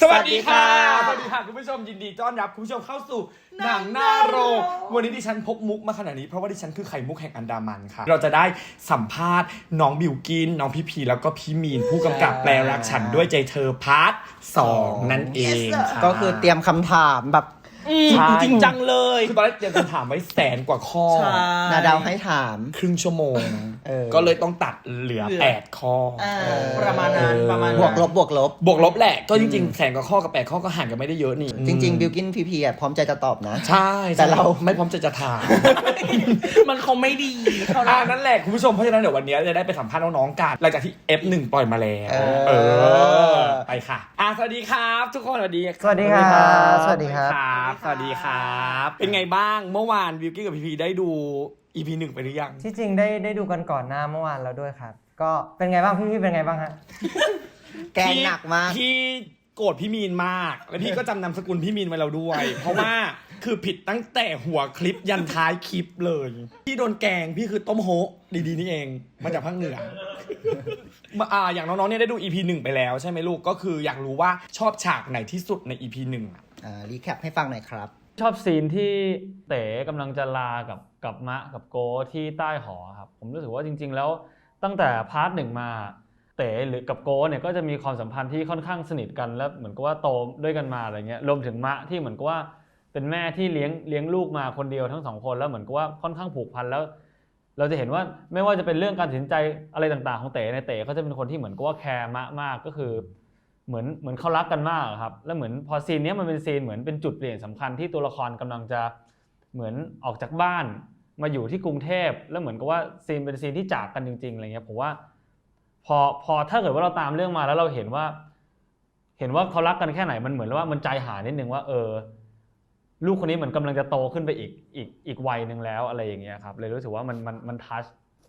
สวัสดีค่ะสสวัวัสสดีดีค่ะค่ะ คุณผู้ชมยินดีต้อนรับคุณผู้ชมเข้าสู่หนังหน้าโรง วันนี้ดิฉันพกมุกมาขนาดนี้เพราะว่าดิฉันคือไข่มุกแห่งอันดามันค่ะ เราจะได้สัมภาษณ์น้องบิวกิน น้องพี่พีแล้วก็พี่มีนผู้กำกับแปลรักฉันด้วยใจเธอพาร์ทสองนั่นเองค่ะก็คือเตรียมคำถามแบบ ใช่ จริงจังเลย คือตอนแรกเตรียมคำถามไว้แสนกว่าข้อ ใช่ นาดาวให้ถาม ครึ่งชั่วโมง เออ ก็เลยต้องตัดเหลือเหลือ แปดข้อประมาณนั้นประมาณนั้นบวกลบบวกลบ บวกลบแหละ ก็จริงๆแสนกว่าข้อกับแปดข้อก็ห่างกันไม่ได้เยอะนี่จริง ๆ บิวกินพีพีอะพร้อมใจจะตอบนะ ใช่แต่เรา ไม่พร้อมจะจะถาม มันคงไม่ดีเท่าไหอ่าร่นั่นแหละคุณผู้ชมเพราะฉะนั้นเดี๋ยววันนี้จะได้ไปสัมภาษณ์น้องๆกันหลังจากที่ F1 ปล่อยมาแล้วเออเออไปค่ะ อะสวัสดีครับ ทุกคนสวัสดีสวัสดีครับสวัสดีครับบสวัสดีครับ เป็นไงบ้างเมื่อวานวิวกี้กับพีพีได้ดู EP หนึ่งไปหรือยัง ที่จริงได้ได้ดูกันก่อนหน้าเมื่อวานแล้วด้วยครับ ก็เป็นไงบ้างพี่พี่เป็นไงบ้างฮะ แกงหนักมาก พี่โกรธพี่มีนมาก แล้วพี่ก็จำนามสกุลพี่มีนไว้แล้วด้วย เพราะว่าคือผิดตั้งแต่หัวคลิปยันท้ายคลิปเลย พี่โดนแกงพี่คือต้มโฮะดีๆนี่เอง มาจากภาคเหนือมา อ่าอย่างน้องๆเนี่ยได้ดู EP หนึ่งไปแล้วใช่ไหมลูกก็คืออยากรู้ว่าชอบฉากไหนที่สุดใน EP หนึ่งอะอ่ารีแคปให้ฟังหน่อยครับ ชอบซีนที่เต๋กำลังจะลากับกับมะกับโกที่ใต้หอครับ ผมรู้สึกว่าจริง ๆ แล้วตั้งแต่พาร์ทหนึ่งมาเต๋หรือกับโกเนี่ยก็จะมีความสัมพันธ์ที่ค่อนข้างสนิทกัน แล้วเหมือนกับว่าโตด้วยกันมาอะไรเงี้ยรวมถึงมะที่เหมือนกับว่าเป็นแม่ที่เลี้ยงเลี้ยงลูกมาคนเดียวทั้งสองคนแล้วเหมือนกับว่าค่อนข้างผูกพันแล้ว เราจะเห็นว่าไม่ว่าจะเป็นเรื่องการตัดสินใจอะไรต่างๆ ของเต๋ในเต๋เขาจะเป็นคนที่เหมือนกับว่าแคร์มะมากก็คือเหมือนเหมือนเขารักกันมากครับแล้วเหมือนพอซีนนี้มันเป็นซีนเหมือนเป็นจุดเปลี่ยนสำคัญที่ตัวละครกำลังจะเหมือนออกจากบ้าน มาอยู่ที่กรุงเทพแล้วเหมือนกับว่าซีนเป็นซีนที่จากกันจริงๆอะไรเงี้ยผมว่าพอพอถ้าเกิดว่าเราตามเรื่องมาแล้วเราเห็นว่า เห็นว่าเขารักกันแค่ไหนมันเหมือนว่ามันใจหายนิดนึงว่าเออ ลูกคนนี้เหมือนกำลังจะโตขึ้นไปอีกอีกอีกวัยหนึ่งแล้วอะไรอย่างเงี้ยครับเลยรู้สึกว่ามันมันมันทัช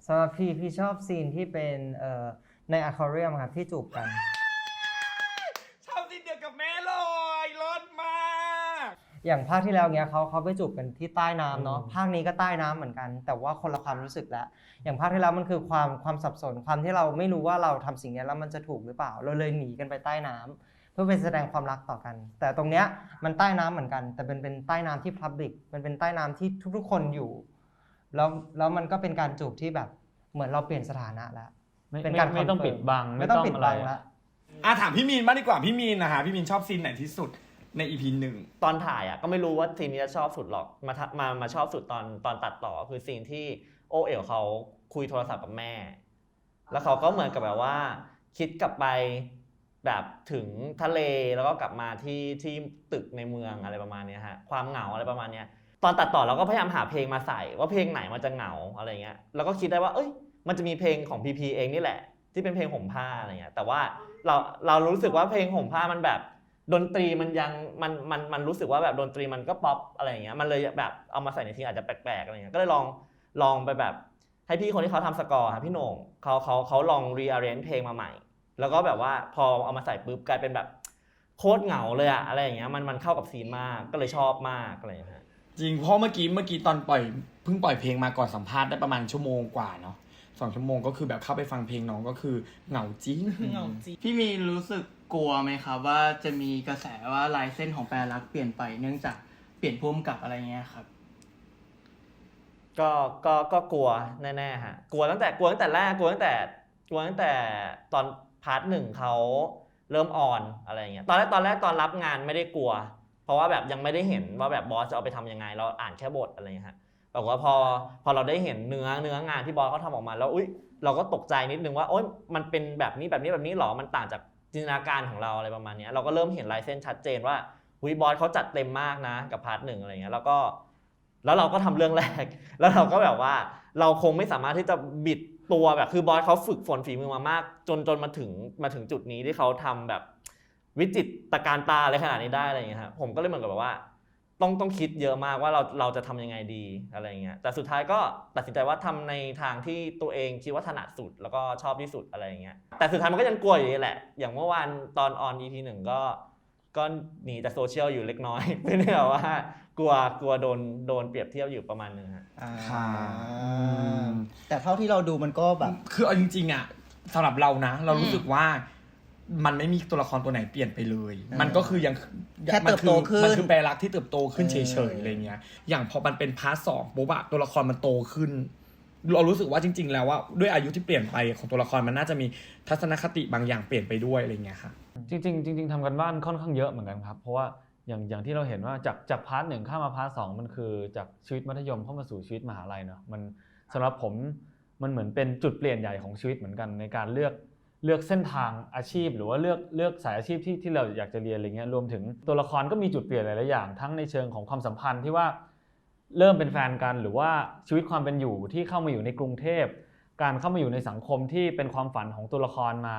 สำหรับพี่พี่ชอบซีนที่เป็นเอ่อในอะคาเรียมครับที่จูบกัน ชอบซีนเดียวกับแม่เลยรสมากอย่างภาคที่แล้วเนี้ยเขาเขาไปจูบกันที่ใต้น้ำเนาะอืมภาคนี้ก็ใต้น้ำเหมือนกัน แต่ว่าคนละความรู้สึกแล้วอย่างภาคที่แล้วมันคือความความสับสนความที่เราไม่รู้ว่าเราทำสิ่งเนี้ยแล้วมันจะถูกหรือเปล่าเราเลยหนีกันไปใต้น้ำ เพื่อไปแสดงความรักต่อกัน แต่ตรงเนี้ยมันใต้น้ำเหมือนกัน แต่เป็นเป็นใต้น้ำที่พับลิกมันเป็นใต้น้ำที่ทุกๆคนอยู่ แล้วแล้วมันก็เป็นการจูบที่แบบเหมือนเราเปลี่ยนสถานะแล้วไม่เป็นไม่การไม่ต้อง confirm ปิดบังไม่ต้องปิดอะไรบังแล้วอะถามพี่มีนบ้างดีกว่าพี่มีนนะฮะพี่มีนชอบซีนไหนที่สุดใน EP หนึ่งตอนถ่ายอะก็ไม่รู้ว่าซีนนี้จะชอบสุดหรอกมาทะมามาชอบสุดตอนตอนตัดต่อคือซีนที่โอเอ๋วเขาคุยโทรศัพท์กับแม่ แล้วเขาก็เหมือนกับแบบว่า คิดกลับไป แบบถึงทะเลแล้วก็กลับมาที่ที่ตึกในเมืองอะไรประมาณนี้ฮะความเหงาอะไรประมาณนี้ตอนตัดต่อเราก็พยายามหาเพลงมาใส่ ว่าเพลงไหนมันจะเหงาอะไรเงี้ยแล้วก็คิดได้ว่าเอ้ย มันจะมีเพลงของพีพีเองนี่แหละ ที่เป็นเพลงห่มผ้าอะไรเงี้ยแต่ว่าเราเรารู้สึกว่าเพลงห่มผ้ามันแบบดนตรีมันยังมันมันมันรู้สึกว่าแบบดนตรีมันก็ป๊อปอะไรเงี้ยมันเลยแบบเอามาใส่ในทีอาจจะแปลกๆอะไรเงี้ยก็เลยลองลองไปแบบให้พี่คนที่เขาทำสกอร์ครับพี่โหน่งเขาเขาเขาลอง rearrange เพลงมาใหม่ แล้วก็แบบว่าพอเอามาใส่ปุ๊บกลายเป็นแบบโคตรเหงาเลยอะอะไรอย่างเงี้ยมันมันเข้ากับซีนมากก็เลยชอบมากอะไรอย่างเงี้ยจริงเพราะเมื่อกี้เมื่อกี้ตอนปล่อยเพิ่งปล่อยเพลงมาก่อนสัมภาษณ์ได้ประมาณชั่วโมงกว่าเนาะสองชั่วโมงก็คือแบบเข้าไปฟังเพลงน้องก็คือเหงาจริงพี่มีรู้สึกกลัวไหมครับว่าจะมีกระแสว่าลายเส้นของแปรรักเปลี่ยนไปเนื่องจากเปลี่ยนพุ่มกับอะไรเงี้ยครับ ก็ก็ก็กลัวแน่ๆฮะกลัวตั้งแต่กลัวตั้งแต่แรกกลัวตั้งแต่กลัวตั้งแต่ตอน พาร์ทหนึ่งเขาเริ่มออนอะไรอย่างเงี้ยตอนแรกตอนแรกตอนรับงานไม่ได้กลัว เพราะว่าแบบยังไม่ได้เห็นว่าแบบบอสจะเอาไปทำยังไง เราอ่านแค่บทอะไรอย่างเงี้ยฮะแต่ว่าพอพอเราได้เห็นเนื้อเนื้องานที่บอสเขาทำออกมาแล้วอุ้ยเราก็ตกใจนิดนึงว่าโอ๊ยมันเป็นแบบนี้แบบนี้แบบนี้หรอมันต่างจากจินตนาการของเราอะไรประมาณเนี้ยเราก็เริ่มเห็นลายเส้นชัดเจนว่าอุยบอสเขาจัดเต็มมากนะกับพาร์ทหนึ่งอะไรเงี้ยแล้วก็แล้วเราก็ทำเรื่องแรก แล้วเราก็แบบว่า เราคงไม่สามารถที่จะบิด ตัวแบบคือบอสเขาฝึกฝนฝีมือมามาก จนจนมาถึงมาถึงจุดนี้ที่เขาทำแบบวิจิตรการตาอะไรขนาดนี้ได้อะไรอย่างเงี้ยครับผมก็เลยเหมือนกับแบบว่า ต้องต้องคิดเยอะมากว่าเราเราจะทำยังไงดีอะไรอย่างเงี้ยแต่สุดท้ายก็ตัดสินใจว่าทำในทางที่ตัวเองคิดว่าถนัดสุดแล้วก็ชอบที่สุดอะไรอย่างเงี้ยแต่สุดท้ายมันก็ยังกลัวอยู่ดีแหละ อย่างเมื่อวานตอนออน EP หนึ่งก็ ก็หนีจากโซเชียลอยู่เล็กน้อย เพื่อที่แบบว่ากลัวกลัวโดนโดนเปรียบเทียบอยู่ประมาณนึงฮะอ่าค่ะอืมแต่เท่าที่เราดูมันก็แบบ คือเอาจริงๆอะสำหรับเรานะ เรารู้สึกว่ามันไม่มีตัวละครตัวไหนเปลี่ยนไปเลยเออมันก็คือยังแค่เติบโตขึ้น มันคือแปลรักที่เติบโตขึ้นเอเฉอยๆอะไรเงี้ย อย่างพอมันเป็นพาร์ทสองปุ๊บอะตัวละครมันโตขึ้น เรารู้สึกว่าจริง ๆ แล้วว่าด้วยอายุที่เปลี่ยนไปของตัวละครมันน่าจะมีทัศนคติบางอย่างเปลี่ยนไปด้วยอะไรเงี้ยค่ะ จริงๆจริงๆทำกันบ้านค่อนข้างเยอะเหมือนกันครับ เพราะว่าอย่างอย่างที่เราเห็นว่าจากจากพาร์ทหนึ่งข้ามมาพาร์ทสองมันคือจากชีวิตมัธยมเข้ามาสู่ชีวิตมหาลัยเนาะมันสำหรับผมมันเหมือนเป็นจุดเปลี่ยนใหญ่ของชีวิตเหมือนกันในการเลือกเลือกเส้นทางอาชีพ หรือว่าเลือกเลือกสายอาชีพที่ที่เราอยากจะเรียนอะไรเงี้ยรวมถึงตัวละครก็มีจุดเปลี่ยนหลายๆอย่าง ทั้งในเชิงของความสัมพันธ์ที่ว่าเริ่มเป็นแฟนกันหรือว่าชีวิตความเป็นอยู่ที่เข้ามาอยู่ในกรุงเทพ การเข้ามาอยู่ในสังคมที่เป็นความฝันของตัวละครมา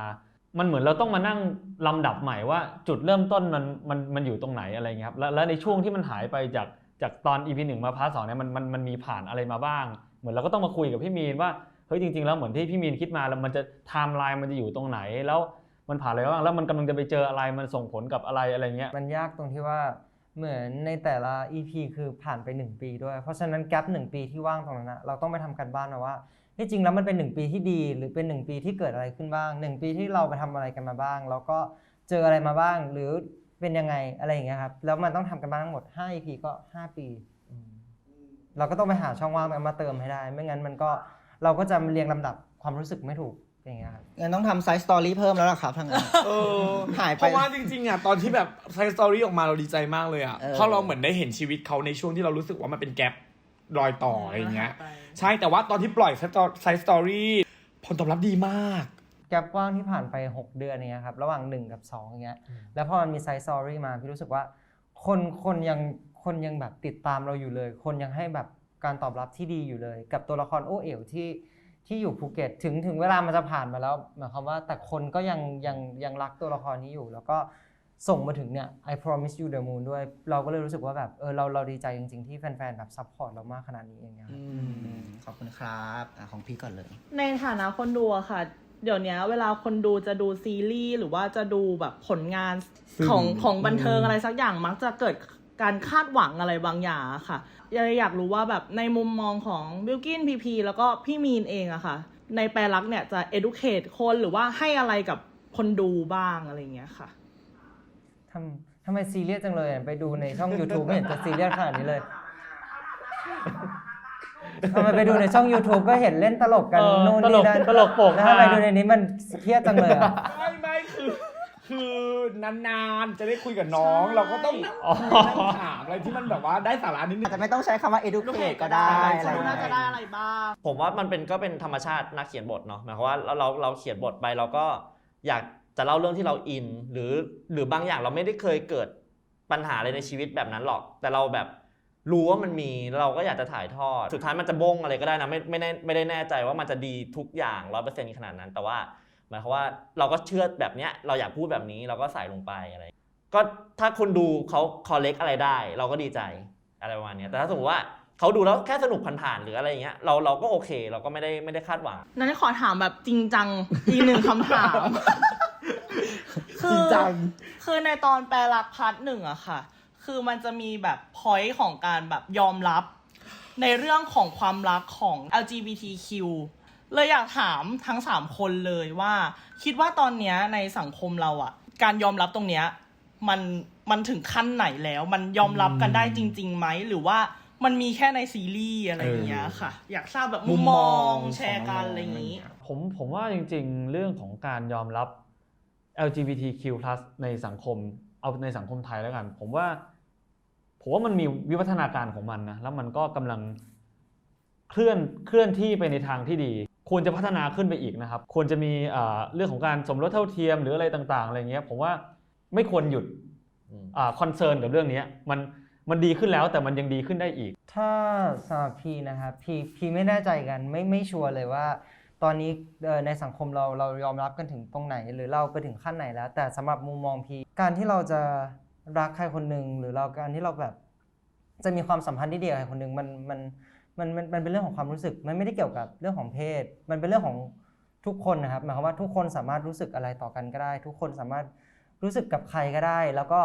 มันเหมือนเราต้องมานั่งลำดับใหม่ว่าจุดเริ่มต้นมันมันมันอยู่ตรงไหนอะไรเงี้ยครับแล้วแล้วในช่วงที่มันหายไปจากจากตอน EP หนึ่งมาพาร์ทสองเนี่ยมันมันมันมีผ่านอะไรมาบ้าง เหมือนเราก็ต้องมาคุยกับพี่มีนว่าเฮ้ยจริงๆแล้วเหมือนที่พี่มีนคิดมาแล้วมันจะไทม์ไลน์มันจะอยู่ตรงไหน แล้วมันผ่านอะไรบ้างแล้วมันกำลังจะไปเจออะไรมันส่งผลกับอะไรอะไรเงี้ย มันยากตรงที่ว่าเหมือนในแต่ละ EP คือผ่านไป 1 ปีด้วย เพราะฉะนั้นแกลบหนึ่งปีที่ว่างตรงนั้นนะเราต้องไปทำกันบ้านนะว่า ที่จริงแล้วมันเป็น 1 ปีที่ดี หรือเป็น 1 ปีที่เกิดอะไรขึ้นบ้าง 1 ปีที่เราไปทำอะไรกันมาบ้าง แล้วก็เจออะไรมาบ้าง หรือเป็นยังไงอะไรอย่างเงี้ยครับ แล้วมันต้องทำกันบ้านทั้งหมด5 EP ก็ 5 ปี เราก็ต้องไปหาช่องว่างนั้นมาเติมให้ได้ ไม่งั้นมันก็เราก็จะเรียงลำดับความรู้สึกไม่ถูกอย่างเงี้ยครับงั้นต้องทำไซส์สตอรี่เพิ่มแล้วล่ะครับทางนั้นเออหายไปเพราะว่าจริงๆอะตอนที่แบบไซสตอรี่ออกมาเราดีใจมากเลยอะเออเพราะเราเหมือนได้เห็นชีวิตเขาในช่วงที่เรารู้สึกว่ามันเป็นแกลบ รอยต่ออะไรเงี้ย ใช่แต่ว่าตอนที่ปล่อยไซสตอรี่ผลตอบรับดีมาก แกลบว่างที่ผ่านไป 6 เดือนเนี้ยครับ ระหว่าง 1 กับ 2อย่างเงี้ยแล้วพอมันมีไซส์ซอรี่มาพี่รู้สึกว่า คนคนยังคนยังแบบติดตามเราอยู่เลย คนยังให้แบบการตอบรับที่ดีอยู่เลย กับตัวละครโอเอ๋วที่ที่อยู่ภูเก็ตถึงถึงเวลามันจะผ่านมาแล้วหมายความว่าแต่คนก็ยังยังยังรักตัวละครนี้อยู่ แล้วก็ ส่งมาถึงเนี่ย I promise you the moon ด้วย เราก็เลยรู้สึกว่าแบบเออเราเราดีใจจริง ๆ ที่แฟน ๆ แบบซัพพอร์ตเรามากขนาดนี้เองครับอืมขอบคุณครับอะของพี่ก่อนเลย ในฐานะคนดูอะค่ะ เดี๋ยวนี้เวลาคนดูจะดูซีรีส์หรือว่าจะดูแบบผลงานสื่อของของบันเทิงอืม อะไรสักอย่างมักจะเกิดการคาดหวังอะไรบางอย่างอะค่ะเลยอยากรู้ว่าแบบในมุมมองของบิลกินพีพีแล้วก็พี่มีนเองอะค่ะ ในแปลรักเนี่ยจะ educate คนหรือว่าให้อะไรกับคนดูบ้างอะไรอย่างเงี้ยค่ะ ทำทำไมซีเรียสจังเลยอะไปดูในช่อง YouTube ไม่เห็นจะซีเรียสขนาดนี้เลยทำไมไปดูในช่อง YouTube ก็เห็นเล่นตลกกันเออนู่นตลนี่กนั่นตลกโปกแล้วฮาทำไมดูในนี้มันเครียดจังเลยอะ ไม่ไม่คือ คือนานๆจะได้คุยกับน้อง เราก็ต้องอ๋อ นั่งถามอะไรที่มันแบบว่าได้สาระนิดนึอางจจะไม่ต้องใช้คำว่า educate ก็ได้อะไรคนอย่างน่าเงี้จะยได้อะไรบ้าง ผมว่ามันเป็นก็เป็นธรรมชาตินักเขียนบทเนาะหมายความว่าเราเราเราเขียนบทไปเราก็อยาก จะเล่าเรื่องที่เราอิน หรือหรือบางอย่างเราไม่ได้เคยเกิดปัญหาอะไรในชีวิตแบบนั้นหรอก แต่เราแบบรู้ว่ามันมีเราก็อยากจะถ่ายทอด สุดท้ายมันจะบงอะไรก็ได้นะไม่ไม่แน่ไม่ได้แน่ใจว่ามันจะดีทุกอย่างร้อยเปอร์เซ็นต์ขนาดนั้น แต่ว่าหมายความว่าเราก็เชื่อแบบเนี้ยเราอยากพูดแบบนี้เราก็ใส่ลงไปอะไร ก็ถ้าคนดูเขาคอลเลกอะไรได้ เราก็ดีใจอะไรประมาณนี้แต่ถ้าสมมติว่าเขาดูแล้วแค่สนุกผ่านๆหรืออะไรอย่างเงี้ยเราเราก็โอเค เราก็ไม่ได้ไม่ได้คาดหวัง นั้นขอถามแบบจริงจังอีกหนึ่งคำถาม จริงจัง คือในตอนแปลรักพาร์ทหนึ่งอะค่ะ คือมันจะมีแบบพอยต์ของการแบบยอมรับ ในเรื่องของความรักของ LGBTQ เลยอยากถามทั้งสามคนเลยว่า คิดว่าตอนเนี้ยในสังคมเราอะการยอมรับตรงเนี้ยมันมันถึงขั้นไหนแล้ว มันยอมรับกันได้จริงๆไหมหรือว่ามันมีแค่ในซีรีส์อะไรอย่างเงี้ยค่ะ อยากทราบแบบมุมมองแชร์กันอะไรอย่างนี้ ผมผมว่าจริง ๆ เรื่องของการยอมรับ LGBTQ+ ในสังคม เอาในสังคมไทยแล้วกัน ผมว่า ผมว่ามันมีวิวัฒนาการของมันนะ แล้วมันก็กำลังเคลื่อนเคลื่อนที่ไปในทางที่ดี ควรจะพัฒนาขึ้นไปอีกนะครับ ควรจะมีอ่าเรื่องของการสมรสเท่าเทียมหรืออะไรต่างๆอะไรเงี้ย ผมว่าไม่ควรหยุดอืมอ่าคอนเซิร์นกับเรื่องเนี้ยมันมันดีขึ้นแล้วแต่มันยังดีขึ้นได้อีก ถ้าสำหรับพีนะครับพีพีไม่แน่ใจกันไม่ไม่ชัวร์เลยว่า ตอนนี้ในสังคมเราเรายอมรับกันถึงตรงไหน หรือเราไปถึงขั้นไหนแล้ว แต่สำหรับมุมมองพีการที่เราจะรักใครคนหนึ่งหรือเราการที่เราแบบจะมีความสัมพันธ์ที่ดีกับใครคนหนึ่งมันมันมันมันมันเป็นเรื่องของความรู้สึก มันไม่ได้เกี่ยวกับเรื่องของเพศ มันเป็นเรื่องของทุกคนนะครับหมายความว่าทุกคนสามารถรู้สึกอะไรต่อกันก็ได้ ทุกคนสามารถรู้สึกกับใครก็ได้ แล้วก็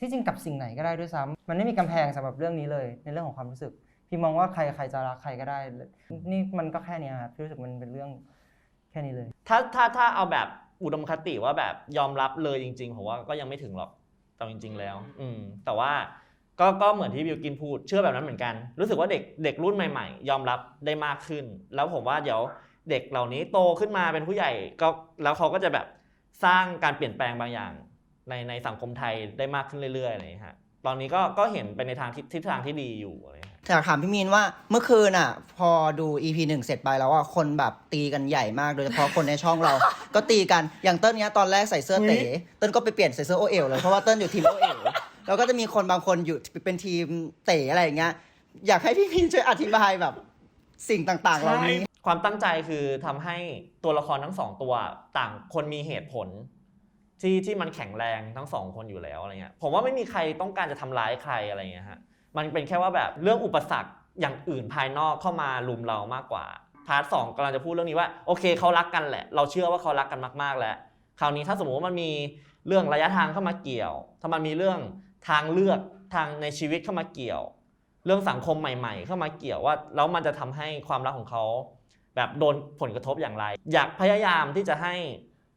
ที่จริงกับสิ่งไหนก็ได้ด้วยซ้ำมันไม่มีกำแพงสำหรับเรื่องนี้เลย ในเรื่องของความรู้สึก พี่มองว่าใครใครจะรักใครก็ได้ นี่มันก็แค่เนี้ยครับพี่รู้สึกมันเป็นเรื่องแค่นี้เลย ถ้าถ้าถ้าเอาแบบอุดมคติว่าแบบยอมรับเลยจริงๆผมว่าก็ยังไม่ถึงหรอกแต่จริง ๆ แล้ว อืม แต่ว่าก็ก็เหมือนที่บิวกินพูดเชื่อแบบนั้นเหมือนกัน รู้สึกว่าเด็กเด็กรุ่นใหม่ ๆ ยอมรับได้มากขึ้น แล้วผมว่าเดี๋ยวเด็กเหล่านี้โตขึ้นมาเป็นผู้ใหญ่ก็แล้วเขาก็จะแบบสร้างการเปลี่ยนแปลงบางอย่าง ในในสังคมไทยได้มากขึ้นเรื่อยๆอะไรอย่างเงี้ยฮะตอนนี้ก็ก็เห็นไปในทางทิศทิศทางที่ดีอยู่อะไร อย่างเงี้ยอยากถามพี่มีนว่าเมื่อคืนอะ พอดู EP หนึ่งเสร็จไปแล้วอะคนแบบตีกันใหญ่มากโดยเฉพาะคนในช่องเรา ก็ตีกันอย่างเต้นเนี้ยตอนแรกใส่เสื้อเต๋เต้นก็ไปเปลี่ยนใส่เสื้อโอเอลเลยเพราะว่าเต้นอยู่ทีมโอเอลแล้วก็จะมีคนบางคนอยู่เป็นทีมเต๋อะไรอย่างเงี้ยอยากให้พี่มีนช่วยอธิบายแบบสิ่งต่างๆเหล่านี้ความตั้งใจคือทำให้ตัวละครทั้งสองตัวต่างคนมีเหตุผล ที่ที่มันแข็งแรงทั้งสองคนอยู่แล้วอะไรเงี้ยผมว่าไม่มีใครต้องการจะทำร้ายใครอะไรเงี้ยฮะ มันเป็นแค่ว่าแบบเรื่องอุปสรรคอย่างอื่นภายนอกเข้ามาลุมเรามากกว่า พาร์ทสองกำลังจะพูดเรื่องนี้ว่าโอเคเขารักกันแหละ เราเชื่อว่าเขารักกันมากๆแล้ว คราวนี้ถ้าสมมติว่ามันมีเรื่องระยะทางเข้ามาเกี่ยว ถ้ามันมีเรื่องทางเลือกทางในชีวิตเข้ามาเกี่ยว เรื่องสังคมใหม่ ๆ เข้ามาเกี่ยวว่าแล้วมันจะทำให้ความรักของเขาแบบโดนผลกระทบอย่างไร อยากพยายามที่จะให้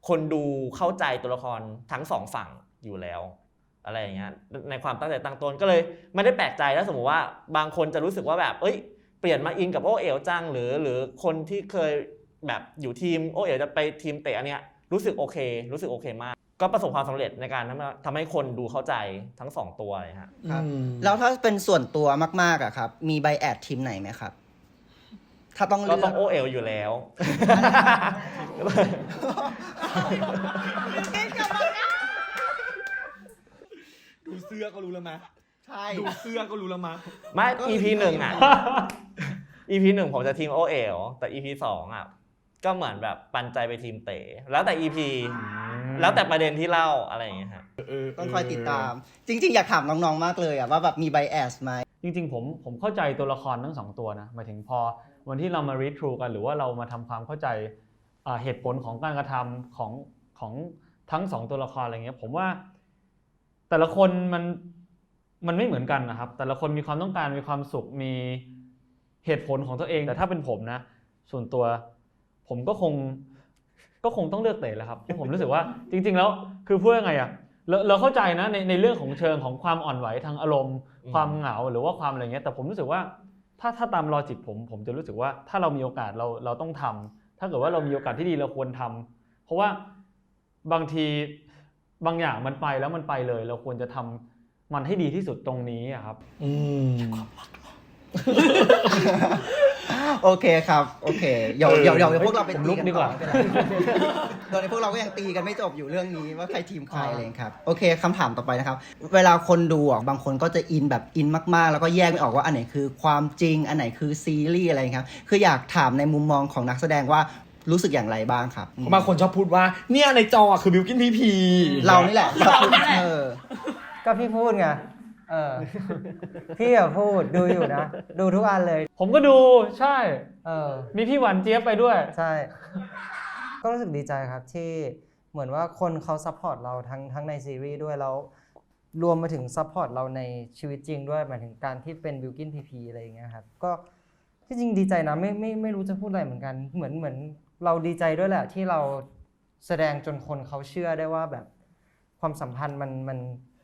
คนดูเข้าใจตัวละครทั้งสองฝั่งอยู่แล้ว อะไรอย่างเงี้ยในความตั้งใจตั้งต้นก็เลยไม่ได้แปลกใจถ้าสมมติว่าบางคนจะรู้สึกว่าแบบเอ้ยเปลี่ยนมาอินกับโอเอ๋วจังหรือหรือคนที่เคยแบบอยู่ทีมโอเอ๋วจะไปทีมเตะอันเนี้ยรู้สึกโอเค รู้สึกโอเคมาก ก็ประสบความสำเร็จในการทำทำให้คนดูเข้าใจทั้งสองตัวเลยฮะครับอืมแล้วถ้าเป็นส่วนตัวมากๆอะครับ มีใบแอดทีมไหนไหมครับ ถ้าต้องก็เลืต้ออกงโอเอ๋วอยู่แล้ว ดูเสื้อก็รู้แล้วมั้ยใช่ดูเสื้อก็รู้แล้วมั้ยไม่ EP หนึ่งอะ EP หนึ่งผมจะทีมโอเอ๋วแต่ EP สองอะ ก็เหมือนแบบปันใจไปทีมเต๋แล้วแต่ EP แล้วแต่ประเด็นที่เล่าอะไรอย่างเงี้ยฮะต้องคอยติดตาม จริง ๆ อยากถามน้องๆมากเลยอะว่าแบบมีใบแอดไหมจริงๆ ผมผมเข้าใจตัวละครทั้งสองตัวนะหมายถึงพอวันที่เรามา read through กัน หรือว่าเรามาทำความเข้าใจอ่าเหตุผลของการกระทำของของทั้งสองตัวละครอะไรเงี้ยผมว่า แต่ละคนมันมันไม่เหมือนกันนะครับ แต่ละคนมีความต้องการมีความสุขมีเหตุผลของตัวเอง แต่ถ้าเป็นผมนะ ส่วนตัวผมก็คงก็คงต้องเลือกเตะแหละครับเพราะผมรู้สึกว่าจริง ๆ แล้วคือพูดยังไงอะเราเราเข้าใจนะในในเรื่องของเชิงของความอ่อนไหวทางอารมณ์อืมความเหงาหรือว่าความอะไรเงี้ยแต่ผมรู้สึกว่าถ้าถ้าตามลอจิกผมผมจะรู้สึกว่าถ้าเรามีโอกาสเราเราต้องทำถ้าเกิดว่าเรามีโอกาสที่ดีเราควรทำเพราะว่าบางที บางอย่างมันไปแล้วมันไปเลย เราควรจะทำมันให้ดีที่สุดตรงนี้อะครับ อืม โอเคครับ โอเค เดี๋ยวเออเดี๋ยวเดี๋ยวพวกเราไปผมตีลุกกันดีกว่า ต่อไม่เป็นไรตอนนี้พวกเราก็ยังตีกันไม่จบอยู่เรื่องนี้ว่าใครทีมใครอะไรครับ โอเคคำถามต่อไปนะครับ เวลาคนดูอะบางคนก็จะอินแบบอินมากๆ แล้วก็แยกไม่ออกว่าอันไหนคือความจริง อันไหนคือซีรีส์อะไรครับ คืออยากถามในมุมมองของนักแสดงว่า รู้สึกอย่างไรบ้างครับบางคนชอบพูดว่า เนี่ยในจออะคือบิวกินพีพีเรานี่แหละเรานี่แหละ เออ ก็พี่พูดไง เออ พี่อะพูดดูอยู่นะ ดูทุกอันเลย ผมก็ดูใช่ เออ มีพี่หวานเจี๊ยบไปด้วย ใช่ ก็รู้สึกดีใจครับที่เหมือนว่าคนเขาซัพพอร์ตเราทั้งทั้งในซีรีส์ด้วยแล้ว รวมมาถึงซัพพอร์ตเราในชีวิตจริงด้วยหมายถึงการที่เป็นบิวกินพีพีอะไรอย่างเงี้ยครับ ก็ที่จริงดีใจนะไม่ไม่ไม่รู้จะพูดอะไรเหมือนกัน เหมือนเหมือน เราดีใจด้วยแหละที่เราแสดงจนคนเขาเชื่อได้ว่าแบบความสัมพันธ์มันมัน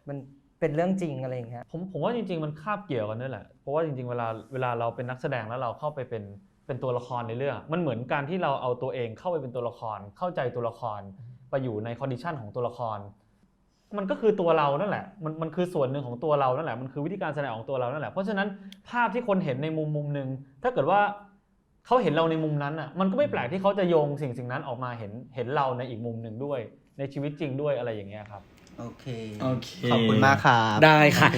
มันเป็นเรื่องจริงอะไรอย่างเงี้ยผมผมว่าจริง ๆ มันคาบเกี่ยวกันด้วยแหละ เพราะว่าจริง ๆ เวลาเวลาเราเป็นนักแสดงแล้วเราเข้าไปเป็นเป็นตัวละครในเรื่อง มันเหมือนการที่เราเอาตัวเองเข้าไปเป็นตัวละคร เข้าใจตัวละครไปอยู่ในคอนดิชันของตัวละคร มันก็คือตัวเรานั่นแหละ มันมันคือส่วนหนึ่งของตัวเรานั่นแหละ มันคือวิธีการแสดงของตัวเรานั่นแหละ เพราะฉะนั้นภาพที่คนเห็นในมุมมุมหนึ่งถ้าเกิดว่า เขาเห็นเราในมุมนั้นอะมันก็ไม่แปลกที่เขาจะโยงสิ่งสิ่งนั้นออกมาเห็นเห็นเราในอีกมุมหนึ่งด้วย ในชีวิตจริงด้วยอะไรอย่างเงี้ยครับ โอเคโอเคขอบคุณมากครับได้ค่ะ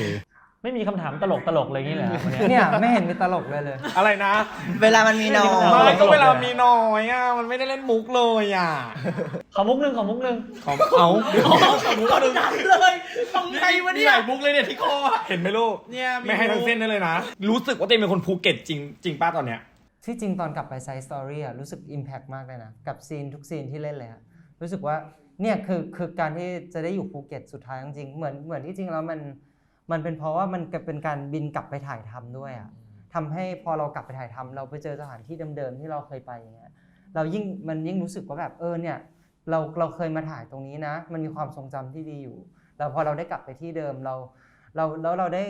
ไม่มีคำถามตลกตลกๆอะไรอย่างนี้แหละวันเนี้ย เนี่ยไม่เห็นมีตลกเลยเลย อะไรนะเวลามันมีน้อไม่ไม่ยก็เวลามีน้อยอะมันไม่ได้เล่นมุกเลยอะขอมุกหนึ่งขอมุกหนึ่งขอเอาขอมุกหนึ่งเลยทำไงวะมีเนี่หยลายมุกเลยเนี่ยที่คอ เห็นไหมลูกเนี่ยมี ไม่ให้ทั้งเส้นได้เลยนะ รู้สึกว่าตัวเองเป็นคนภูเก็ตจริงจริงป้าตอนเนี้ย ที่จริงตอนกลับไปไซส์สตอรี่อะรู้สึก Impact มากเลยนะ กับซีนทุกซีนที่เล่นเลยอะรู้สึกว่าเนี่ยคือคือการที่จะได้อยู่ภูเก็ตสุดท้ายจริงเหมือนเหมือนที่จริงแล้วมันมันเป็นเพราะว่ามันเป็นการบินกลับไปถ่ายทำด้วยอะทำให้พอเรากลับไปถ่ายทำเราไปเจอสถานที่เดิมๆที่เราเคยไปอย่างเงี้ยเรายิ่งมันยิ่งรู้สึกว่าแบบเออเนี่ยเราเราเคยมาถ่ายตรงนี้นะ มันมีความทรงจำที่ดีอยู่ แล้วพอเราได้กลับไปที่เดิมเราเราแล้วเราได้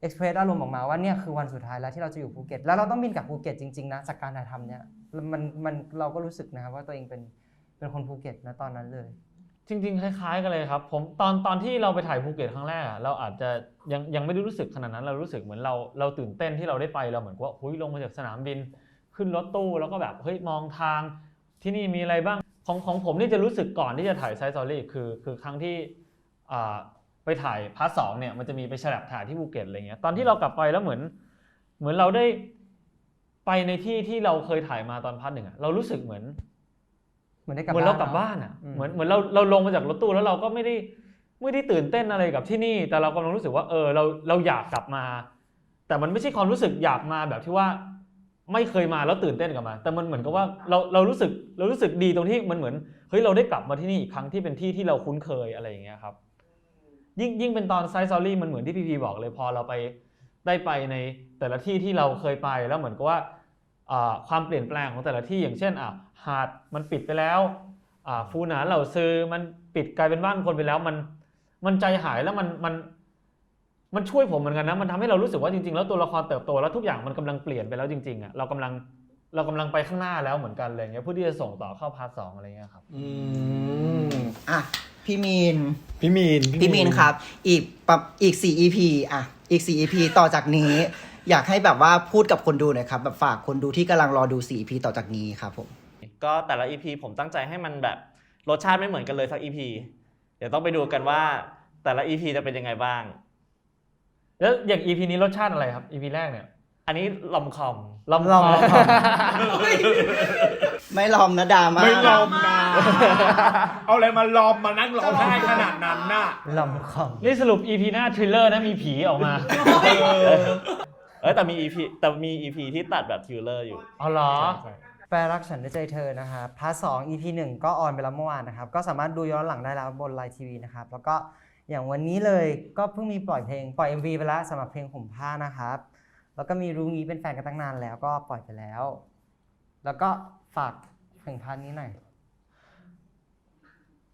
เอ็กเพรสอารมณ์ออกมาว่าเนี่ยคือวันสุดท้ายแล้วที่เราจะอยู่ภูเก็ตแล้วเราต้องบินกลับภูเก็ตจริงๆนะจากการถ่ายทำเนี่ยมันมันเราก็รู้สึกนะครับว่าตัวเองเป็นเป็นคนภูเก็ตนะตอนนั้นเลย จริงๆ คล้ายๆกันเลยครับผมตอนตอนที่เราไปถ่ายภูเก็ตครั้งแรกอะเราอาจจะยังยังไม่ได้รู้สึกขนาดนั้นเรารู้สึกเหมือนเราเราตื่นเต้นที่เราได้ไปเราเหมือนกับว่าหุยลงมาจากสนามบิน ขึ้นรถตู้แล้วก็แบบเฮ้ยมองทางที่นี่มีอะไรบ้างของของผมนี่จะรู้สึกก่อนที่จะถ่ายไซส์ซอรี่คือคือครั้งที่อ่า ไปถ่ายพาร์ทสองเนี่ยมันจะมีไปฉลับถ่ายที่ภูเก็ตอะไรเงี้ยตอนที่เรากลับไปแล้วเหมือนเหมือนเราได้ไปในที่ที่เราเคยถ่ายมาตอนพาร์ทหนึ่งอะเรารู้สึกเหมือน เหมือนได้กลับเหมือนเรากลับเะบ้านอะอืมเหมือนเหมือนเราเราลงมาจากรถตู้แล้วเราก็ไม่ได้ไม่ได้ตื่นเต้นอะไรกับที่นี่ แต่เรากำลังรู้สึกว่าเออเราเราอยากกลับมา แต่มันไม่ใช่ความรู้สึกอยากมาแบบที่ว่าไม่เคยมาแล้วตื่นเต้นกับมันแต่มันเหมือนกับว่าเราเรารู้สึกเรารู้สึกดีตรงที่มันเหมือนเฮ้ยเราได้กลับมาที่นี่อีกครั้งที่เป็นที่ที่เราคุ้นเคยอะไรอย่างเงี้ยครับ ยิ่งยิ่งเป็นตอนไซส์ซอรี่มันเหมือนที่พีพีบอกเลยพอเราไปได้ไปในแต่ละที่ที่เราเคยไปแล้วเหมือนกับว่าความเปลี่ยนแปลงของแต่ละที่อย่างเช่นอะหาดมันปิดไปแล้วฟูหนานเหล่าซื้อมันปิดกลายเป็นบ้านคนไปแล้วมันมันใจหายแล้วมันมันมันช่วยผมเหมือนกันนะมันทำให้เรารู้สึกว่าจริงๆ แล้วตัวละครเติบโตแล้วทุกอย่างมันกำลังเปลี่ยนไปแล้วจริงๆอะเรากำลังเรากำลังไปข้างหน้าแล้วเหมือนกันอะไรเงี้ยเพื่อที่จะส่งต่อเข้าพาร์ทสองอะไรเงี้ยครับ อืมอะพี่มีน พี่มีนพี่มีนครับ อีกปรับอีก4 EP อะ อีก4 EP ต่อจากนี้ อยากให้แบบว่าพูดกับคนดูหน่อยครับแบบฝากคนดูที่กำลังรอดู4 EP ต่อจากนี้ครับผม ก็แต่ละ EP ผมตั้งใจให้มันแบบรสชาติไม่เหมือนกันเลยสัก EP เดี๋ยวต้องไปดูกันว่าแต่ละ EP จะเป็นยังไงบ้าง แล้วอย่าง EP นี้รสชาติอะไรครับ EP แรกเนี่ยอันนี้ลอมคอมลำลอมคอมไม่ลอมนะดราม่าไม่ลอมนะ เอาอะไรมาลอมมานั่งร้องไห้ขนาดนั้นน่ะลำคอมนี่สรุป EP หน้าทริลเลอร์นะมีผีออกมา เอ้ยแต่มี EP แต่มี EP ที่ตัดแบบทิวเลอร์อยู่ อ๋อเหรอ แปลรักฉันด้วยใจเธอนะครับพาร์ทสอง EP หนึ่งก็ออนไปแล้วเมื่อวานนะครับ ก็สามารถดูย้อนหลังได้แล้วบนไลน์ทีวีนะครับ แล้วก็อย่างวันนี้เลยก็เพิ่งมีปล่อยเพลง ปล่อย MV ไปแล้วสำหรับเพลงห่มผ้านะครับ แล้วก็มีรู้งี้เป็นแฟนกันตั้งนานแล้วก็ปล่อยไปแล้ว แล้วก็ฝากเพลงพาร์ทนี้หน่อย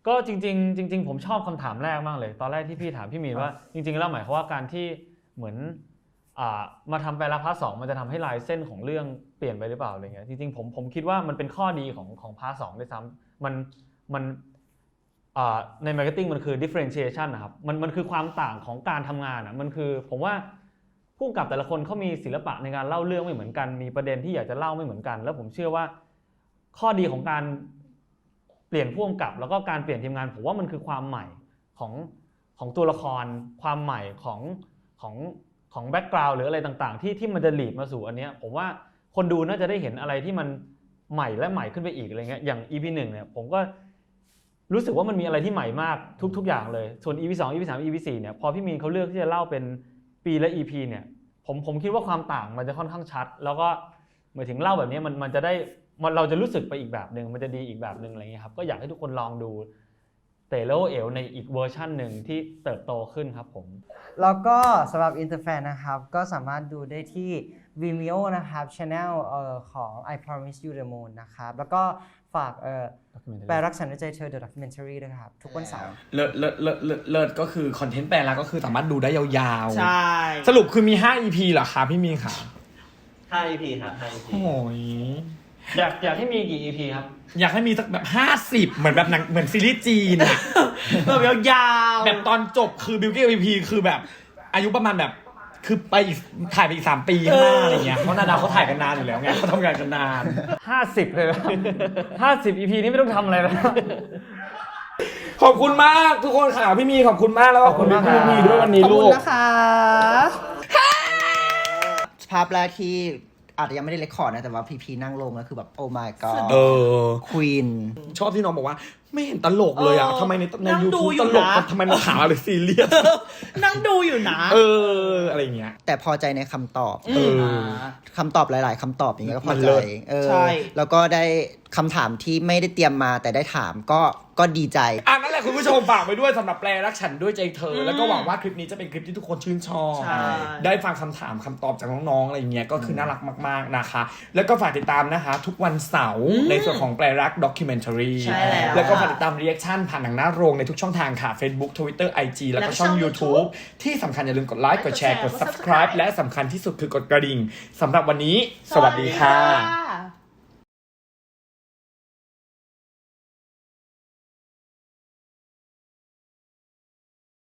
ก็จริงๆจริง ๆ ผมชอบคำถามแรกมากเลย ตอนแรกที่พี่ถามพี่มีนว่า จริง ๆ แล้วหมายความว่าการที่เหมือนอ่ามาทำแปลรักพาร์ทสองมันจะทำให้ลายเส้นของเรื่องเปลี่ยนไปหรือเปล่าอะไรเงี้ยจริงๆผมผมคิดว่ามันเป็นข้อดีของของพาร์ทสองด้วยซ้ำมันมันอ่าในมาร์เก็ตติ้งมันคือ differentiation นะครับมันมันคือความต่างของการทำงานอะมันคือผมว่าผู้กำกับแต่ละคนเขามีศิลปะในการเล่าเรื่องไม่เหมือนกัน มีประเด็นที่อยากจะเล่าไม่เหมือนกัน แล้วผมเชื่อว่าข้อดีของการ เปลี่ยนผู้กำกับ แล้วก็การเปลี่ยนทีมงานผมว่ามันคือความใหม่ของของตัวละคร ความใหม่ของของของแบ็กกราวด์หรืออะไรต่างๆ ที่ที่มันจะหลีดมาสู่อันเนี้ยผมว่าคนดูน่าจะได้เห็นอะไรที่มันใหม่และใหม่ขึ้นไปอีกอะไรเงี้ยอย่าง EP หนึ่งเนี่ยผมก็รู้สึกว่ามันมีอะไรที่ใหม่มากทุก ๆ อย่างเลย ส่วน EP 2 EP 3 EP 4เนี่ยพอพี่มีนเขาเลือกที่จะเล่าเป็นปีและ EP เนี่ยผมผมคิดว่าความต่างมันจะค่อนข้างชัด แล้วก็หมายถึงเล่าแบบนี้มันมันจะได้ มันเราจะรู้สึกไปอีกแบบหนึ่งมันจะดีอีกแบบหนึ่งอะไรเงี้ยครับก็อยากให้ทุกคนลองดูเตโลเอลในอีกเวอร์ชันหนึ่งที่เติบโตขึ้นครับผม แล้วก็สำหรับ Interfan นะครับ ก็สามารถดูได้ที่ Vimeo นะครับ Channel เอ่อของ I Promise You the Moon นะครับ แล้วก็ฝากเอ่อแปลรักฉันด้วยใจเธอ The Documentary ด้วยครับ ทุกวันเสาร์เลิศเลิศเลิศเลิศเลิศก็คือคอนเทนต์แปลแล้วก็คือสามารถดูได้ยาวๆ ใช่ สรุปคือมี 5 EP เหรอคะพี่มีนค่ะ5 EP ครับ5 EP โอ้ย อยากอยากให้มีกี่ EP ครับ อยากให้มีสักแบบ50เหมือนแบบหนังเหมือนซีรีส์จีนอะ แบบยาวๆแบบตอนจบคือบิวกี้พีคือแบบ อายุประมาณแบบ คือไปอีกถ่ายไปอีกสามปีข้างหน้าอะไรเงี้ยเพราะนาดาวเขาถ่ายกันนานอยู่แล้วไงเขาทำงานกันนาน50เลยนะ50 EP นี้ไม่ต้องทำอะไรแล้ว ขอบคุณมากทุกคนค่ะพี่มีขอบคุณมากแล้วก็ขอบคุณพี่มีด้วยวันนี้ขอบลูคุณก นะคะภาพแรกที่ อาจจะยังไม่ได้เลคคอร์ดนะ แต่ว่าพีพีนั่งลงแล้วคือแบบโอ้ my เอ god อควีน ชอบที่น้องบอกว่า ไม่เห็นตลกเลยอะเออทำไมในในนั่งยูดูทูบอยู่ตลกนะทำไมมันขาวเลยซีเรียสนั่งดูอยู่นะเออ อะไรเงี้ย แต่พอใจในคำตอบ เออคำตอบหลาย ๆคำตอบอย่างเงี้ยก็พมัอนเลิใจศเออใช่ แล้วก็ได้คำถามที่ไม่ได้เตรียมมาแต่ได้ถามก็ก็ดีใจ อะนั่นแหละ คุณผู้ชมฝากไว้ด้วยสำหรับแปลรักฉันด้วยใจเธอ แล้วก็หวังว่าคลิปนี้จะเป็นคลิปที่ทุกคนชื่นชอบ ใช่ ได้ฟังคำถามคำตอบจากน้องๆอะไรเงี้ยก็คือน่ารักมากๆนะคะ แล้วก็ฝากติดตามนะคะ ทุกวันเสาร์ในส่วนของแปลรักด็อกิเมนทารีใช่แล้ว แล้วก็ฝากติดตามรีแอคชั่นผ่านหนังหน้าโรงในทุกช่องทางค่ะ Facebook Twitter IG แล้วก็ช่อง YouTube ที่สำคัญอย่าลืมกดไลค์กดแชร์กด subscribe และสำคัญที่สุดคือกดกระดิ่งสำหรับวันนี้ สวัสดีค่ะ